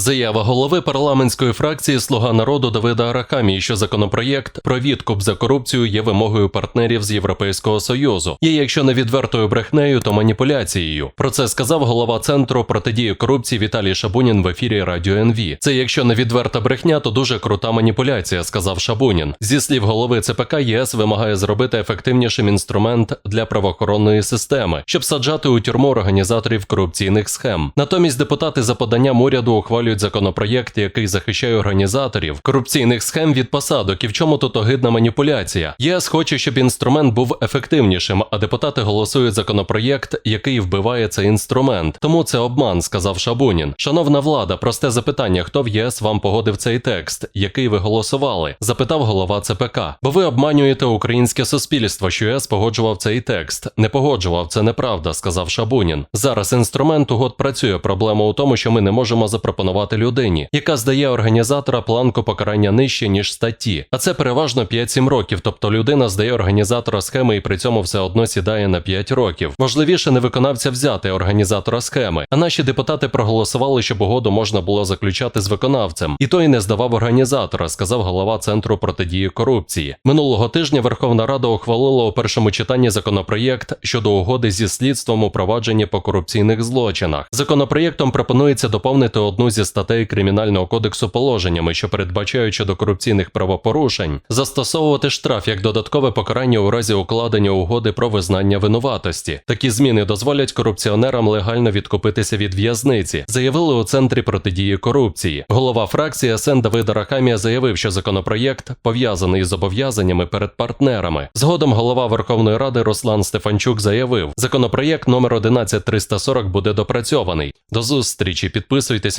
Заява голови парламентської фракції Слуга народу Давида Арахамії, що законопроєкт про відкуп за корупцію є вимогою партнерів з Європейського союзу. Є, якщо не відвертою брехнею, то маніпуляцією. Про це сказав голова центру протидії корупції Віталій Шабунін в ефірі Радіо НВ. Це якщо не відверта брехня, то дуже крута маніпуляція, сказав Шабунін. Зі слів голови ЦПК, ЄС вимагає зробити ефективнішим інструмент для правоохоронної системи, щоб саджати у тюрму організаторів корупційних схем. Натомість депутати за поданням уряду ухвалюють законопроєкт, який захищає організаторів корупційних схем від посадок. І в чому тут огидна маніпуляція? ЄС хоче, щоб інструмент був ефективнішим, а депутати голосують законопроєкт, який вбиває цей інструмент. Тому це обман, сказав Шабунін. Шановна влада, просте запитання: хто в ЄС вам погодив цей текст, який ви голосували? запитав голова ЦПК. Бо ви обманюєте українське суспільство, що ЄС погоджував цей текст. Не погоджував, це неправда, сказав Шабунін. Зараз інструмент угод працює. Проблема у тому, що ми не можемо запропонувати людині, яка здає організатора планку покарання нижче ніж статті. А це переважно 5-7 років. Тобто людина здає організатора схеми і при цьому все одно сідає на 5 років. Можливіше не виконавця взяти організатора схеми. А наші депутати проголосували, щоб угоду можна було заключати з виконавцем, і той не здавав організатора, сказав голова центру протидії корупції. Минулого тижня Верховна Рада ухвалила у першому читанні законопроєкт щодо угоди зі слідством у провадженні по корупційних злочинах. Законопроєктом пропонується доповнити одну зі статей Кримінального кодексу положеннями, що передбачають щодо корупційних правопорушень, застосовувати штраф як додаткове покарання у разі укладення угоди про визнання винуватості. Такі зміни дозволять корупціонерам легально відкупитися від в'язниці, заявили у центрі протидії корупції. Голова фракції СН Давид Арахамія заявив, що законопроєкт пов'язаний з зобов'язаннями перед партнерами. Згодом голова Верховної Ради Руслан Стефанчук заявив, законопроєкт номер 11340 буде допрацьований. До зустрічі, підписуйтесь